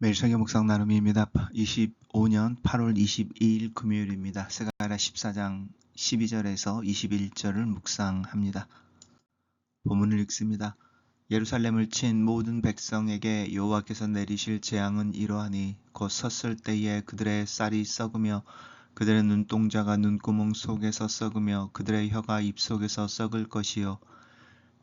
매일 성경 묵상 나눔입니다. 25년 8월 22일 금요일입니다. 스가랴 14장 12절에서 21절을 묵상합니다. 본문을 읽습니다. 예루살렘을 친 모든 백성에게 여호와께서 내리실 재앙은 이러하니 곧 섰을 때에 그들의 쌀이 썩으며 그들의 눈동자가 눈구멍 속에서 썩으며 그들의 혀가 입 속에서 썩을 것이요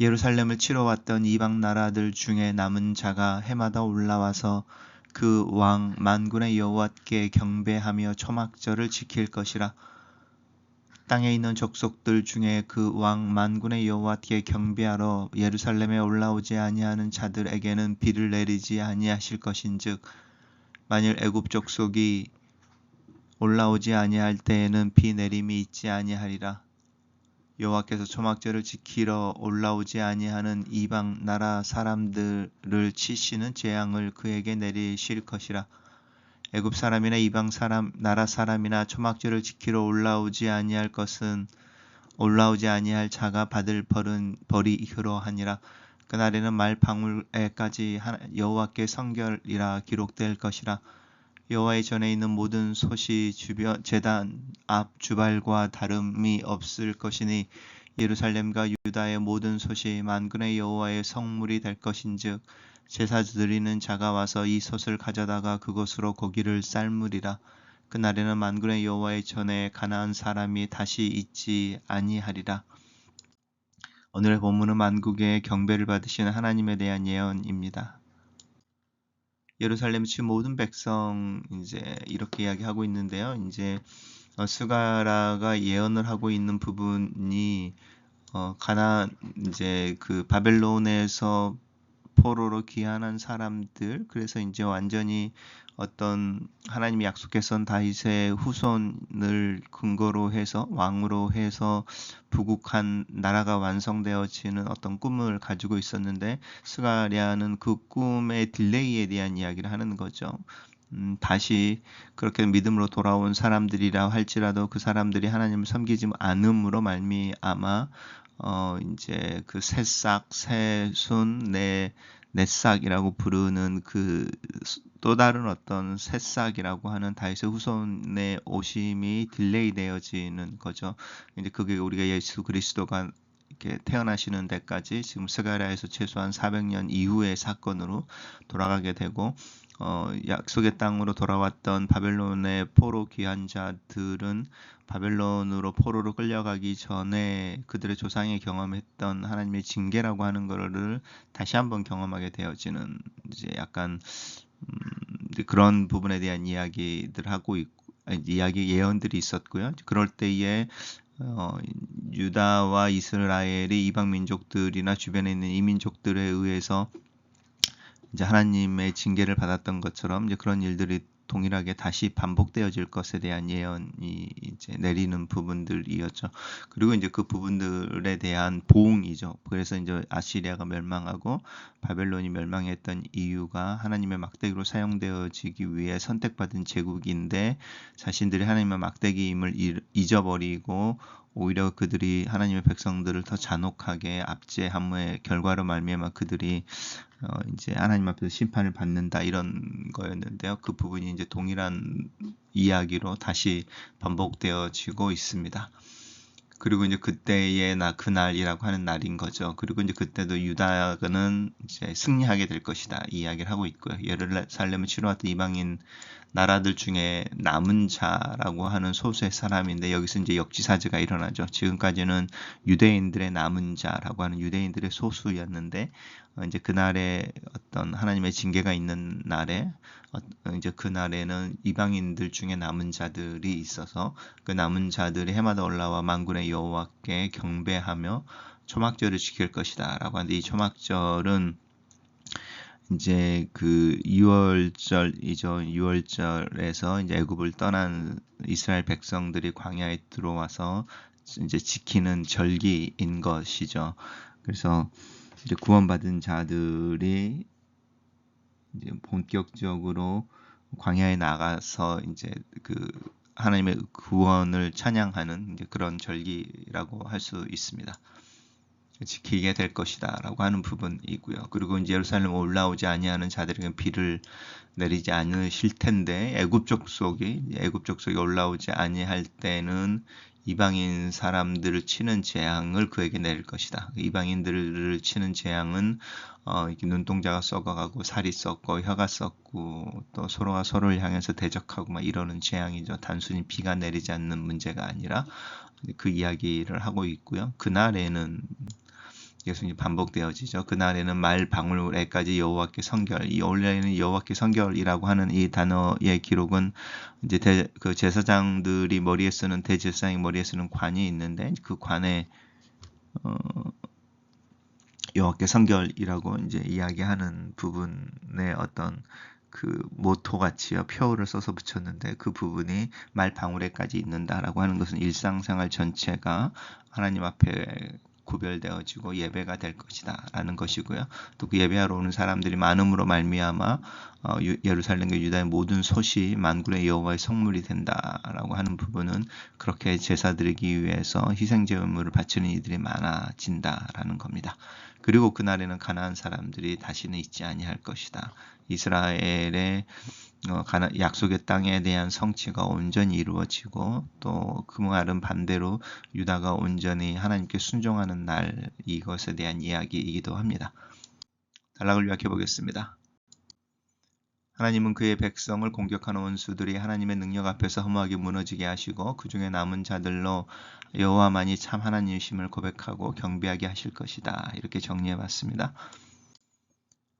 예루살렘을 치러 왔던 이방 나라들 중에 남은 자가 해마다 올라와서 그 왕 만군의 여호와께 경배하며 초막절을 지킬 것이라. 땅에 있는 족속들 중에 그 왕 만군의 여호와께 경배하러 예루살렘에 올라오지 아니하는 자들에게는 비를 내리지 아니하실 것인즉 만일 애굽 족속이 올라오지 아니할 때에는 비 내림이 있지 아니하리라. 여호와께서 초막절을 지키러 올라오지 아니하는 이방 나라 사람들을 치시는 재앙을 그에게 내리실 것이라. 애굽 사람이나 이방 사람 나라 사람이나 초막절을 지키러 올라오지 아니할 것은 올라오지 아니할 자가 받을 벌은 벌이 이러하니라. 그날에는 말 방울에까지 여호와께 성결이라 기록될 것이라. 여호와의 전에 있는 모든 솥이 주변 제단 앞 주발과 다름이 없을 것이니 예루살렘과 유다의 모든 솥이 만군의 여호와의 성물이 될 것인즉 제사 드리는 자가 와서 이 솥을 가져다가 그곳으로 고기를 삶으리라 그날에는 만군의 여호와의 전에 가나안 사람이 다시 있지 아니하리라 오늘의 본문은 만국의 경배를 받으시는 하나님에 대한 예언입니다. 예루살렘 치 모든 백성 이제 이렇게 이야기하고 있는데요. 이제 어, 스가라가 예언을 하고 있는 부분이 어, 가나 이제 그 바벨론에서 포로로 귀환한 사람들 그래서 이제 완전히 어떤 하나님이 약속했던 다윗의 후손을 근거로 해서 왕으로 해서 부국한 나라가 완성되어지는 어떤 꿈을 가지고 있었는데 스가랴는 그 꿈의 딜레이에 대한 이야기를 하는 거죠. 음, 다시 그렇게 믿음으로 돌아온 사람들이라 할지라도 그 사람들이 하나님을 섬기지 않음으로 말미암아 어 이제 그 새싹, 새순, 내 넷삭이라고 부르는 그 또 다른 어떤 새싹이라고 하는 다윗의 후손의 오심이 딜레이 되어지는 거죠. 이제 그게 우리가 예수 그리스도가 이렇게 태어나시는 데까지 지금 스가랴에서 최소한 400년 이후의 사건으로 돌아가게 되고 어, 약속의 땅으로 돌아왔던 바벨론의 포로 귀환 자들은 바벨론으로 포로로 끌려가기 전에 그들의 조상이 경험했던 하나님의 징계라고 하는 것을 다시 한번 경험하게 되어지는 이제 약간 음, 그런 부분에 대한 이야기들 하고 있고 이야기 예언들이 있었고요. 그럴 때에 어, 유다와 이스라엘이 이방 민족들이나 주변에 있는 이민족들에 의해서 이제 하나님의 징계를 받았던 것처럼 이제 그런 일들이 동일하게 다시 반복되어질 것에 대한 예언이 이제 내리는 부분들이었죠. 그리고 이제 그 부분들에 대한 보응이죠. 그래서 이제 아시리아가 멸망하고 바벨론이 멸망했던 이유가 하나님의 막대기로 사용되어지기 위해 선택받은 제국인데 자신들이 하나님의 막대기임을 잊어버리고 오히려 그들이 하나님의 백성들을 더 잔혹하게 압제함의 결과로 말미암아 그들이 어 이제 하나님 앞에서 심판을 받는다 이런 거였는데요. 그 부분이 이제 동일한 이야기로 다시 반복되어지고 있습니다. 그리고 이제 그때의 나 그날이라고 하는 날인 거죠. 그리고 이제 그때도 유다는 이제 승리하게 될 것이다 이 이야기를 하고 있고요. 예루살렘을 치러왔던 이방인 나라들 중에 남은 자라고 하는 소수의 사람인데 여기서 이제 역지사지가 일어나죠. 지금까지는 유대인들의 남은 자라고 하는 유대인들의 소수였는데 어, 이제 그날에 어떤 하나님의 징계가 있는 날에 어, 이제 그날에는 이방인들 중에 남은 자들이 있어서 그 남은 자들이 해마다 올라와 만군의 여호와께 경배하며 초막절을 지킬 것이다라고 하는데 이 초막절은 이제 그 6월절이죠. 6월절에서 이제 애굽을 떠난 이스라엘 백성들이 광야에 들어와서 이제 지키는 절기인 것이죠. 그래서 이제 구원받은 자들이 이제 본격적으로 광야에 나가서 이제 그 하나님의 구원을 찬양하는 이제 그런 절기라고 할 수 있습니다. 지키게 될 것이다라고 하는 부분이고요. 그리고 이제 예루살렘 올라오지 아니하는 자들에게 비를 내리지 않으실 텐데 애굽 족속이 애굽 족속이 올라오지 아니할 때는 이방인 사람들을 치는 재앙을 그에게 내릴 것이다. 이방인들을 치는 재앙은 어, 이렇게 눈동자가 썩어가고 살이 썩고 혀가 썩고 또 서로가 서로를 향해서 대적하고 막 이러는 재앙이죠. 단순히 비가 내리지 않는 문제가 아니라 그 이야기를 하고 있고요. 그날에는 계속 반복되어지죠. 그날에는 말 방울에까지 여호와께 성결. 이 원래는 여호와께 성결이라고 하는 이 단어의 기록은 이제 대, 그 제사장들이 머리에 쓰는 대제사장이 머리에 쓰는 관이 있는데 그 관에 어, 여호와께 성결이라고 이제 이야기하는 부분의 어떤 그 모토 같이요 표를 써서 붙였는데 그 부분이 말 방울에까지 있는다라고 하는 것은 일상생활 전체가 하나님 앞에 구별되어지고 예배가 될 것이다 라는 것이고요. 또 그 예배하러 오는 사람들이 많음으로 말미암아 어, 예루살렘과 유다의 모든 솥이 만군의 여호와의 성물이 된다라고 하는 부분은 그렇게 제사 드리기 위해서 희생 제물을 바치는 이들이 많아진다라는 겁니다. 그리고 그날에는 가나안 사람들이 다시는 있지 아니할 것이다. 이스라엘의 어, 약속의 땅에 대한 성취가 온전히 이루어지고 또 그 말은 반대로 유다가 온전히 하나님께 순종하는 날 이것에 대한 이야기이기도 합니다. 단락을 요약해 보겠습니다. 하나님은 그의 백성을 공격하는 원수들이 하나님의 능력 앞에서 허무하게 무너지게 하시고 그 중에 남은 자들로 여호와만이 참 하나님이심을 고백하고 경배하게 하실 것이다. 이렇게 정리해 봤습니다.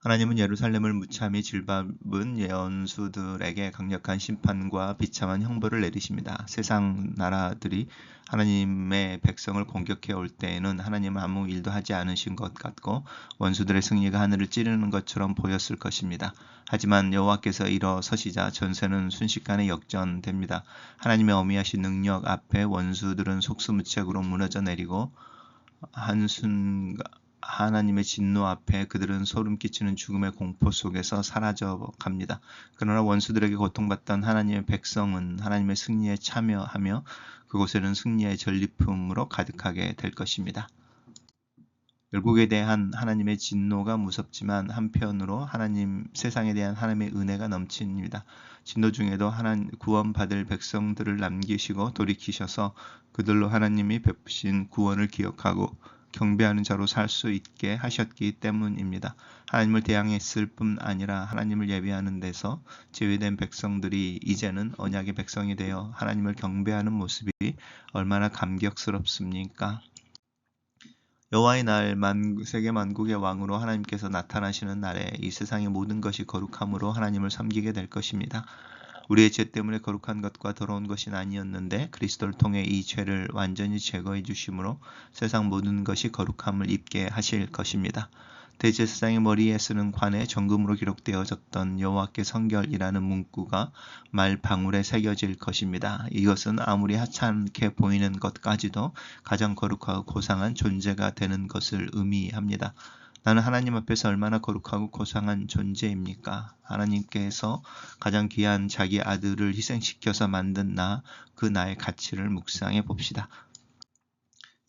하나님은 예루살렘을 무참히 질밟은 예언수들에게 강력한 심판과 비참한 형벌을 내리십니다. 세상 나라들이 하나님의 백성을 공격해 올 때에는 하나님은 아무 일도 하지 않으신 것 같고 원수들의 승리가 하늘을 찌르는 것처럼 보였을 것입니다. 하지만 여호와께서 일어서시자 전세는 순식간에 역전됩니다. 하나님의 어미하신 능력 앞에 원수들은 속수무책으로 무너져 내리고 한순간 하나님의 진노 앞에 그들은 소름 끼치는 죽음의 공포 속에서 사라져 갑니다. 그러나 원수들에게 고통받던 하나님의 백성은 하나님의 승리에 참여하며 그곳에는 승리의 전리품으로 가득하게 될 것입니다. 결국에 대한 하나님의 진노가 무섭지만 한편으로 하나님 세상에 대한 하나님의 은혜가 넘칩니다. 진노 중에도 하나님 구원받을 백성들을 남기시고 돌이키셔서 그들로 하나님이 베푸신 구원을 기억하고 경배하는 자로 살 수 있게 하셨기 때문입니다. 하나님을 대항했을 뿐 아니라 하나님을 예배하는 데서 제외된 백성들이 이제는 언약의 백성이 되어 하나님을 경배하는 모습이 얼마나 감격스럽습니까? 여호와의 날 만, 세계 만국의 왕으로 하나님께서 나타나시는 날에 이 세상의 모든 것이 거룩함으로 하나님을 섬기게 될 것입니다. 우리의 죄 때문에 거룩한 것과 더러운 것이 아니었는데 그리스도를 통해 이 죄를 완전히 제거해 주심으로 세상 모든 것이 거룩함을 입게 하실 것입니다. 대제사장의 머리에 쓰는 관에 정금으로 기록되어졌던 여호와께 성결이라는 문구가 말 방울에 새겨질 것입니다. 이것은 아무리 하찮게 보이는 것까지도 가장 거룩하고 고상한 존재가 되는 것을 의미합니다. 나는 하나님 앞에서 얼마나 거룩하고 고상한 존재입니까? 하나님께서 가장 귀한 자기 아들을 희생시켜서 만든 나, 그 나의 가치를 묵상해 봅시다.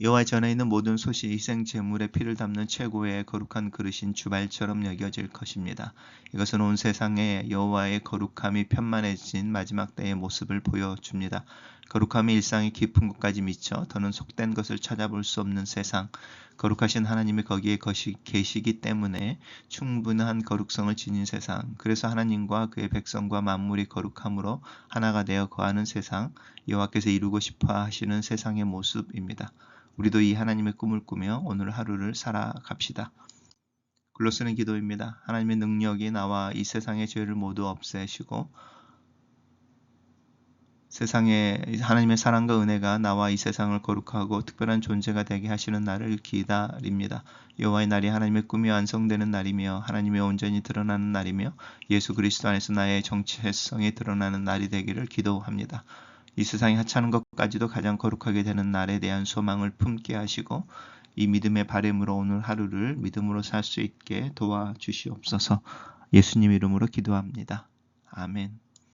여호와의 전에 있는 모든 소시 희생 제물의 피를 담는 최고의 거룩한 그릇인 주발처럼 여겨질 것입니다. 이것은 온 세상에 여호와의 거룩함이 편만해진 마지막 때의 모습을 보여줍니다. 거룩함이 일상의 깊은 곳까지 미쳐 더는 속된 것을 찾아볼 수 없는 세상, 거룩하신 하나님이 거기에 계시기 때문에 충분한 거룩성을 지닌 세상, 그래서 하나님과 그의 백성과 만물이 거룩함으로 하나가 되어 거하는 세상, 여호와께서 이루고 싶어 하시는 세상의 모습입니다. 우리도 이 하나님의 꿈을 꾸며 오늘 하루를 살아갑시다. 글로 쓰는 기도입니다. 하나님의 능력이 나와 이 세상의 죄를 모두 없애시고 세상에 하나님의 사랑과 은혜가 나와 이 세상을 거룩하고 특별한 존재가 되게 하시는 날을 기다립니다. 여호와의 날이 하나님의 꿈이 완성되는 날이며 하나님의 온전히 드러나는 날이며 예수 그리스도 안에서 나의 정체성이 드러나는 날이 되기를 기도합니다. 이 세상이 하찮은 것까지도 가장 거룩하게 되는 날에 대한 소망을 품게 하시고 이 믿음의 바램으로 오늘 하루를 믿음으로 살 수 있게 도와주시옵소서. 예수님 이름으로 기도합니다. 아멘.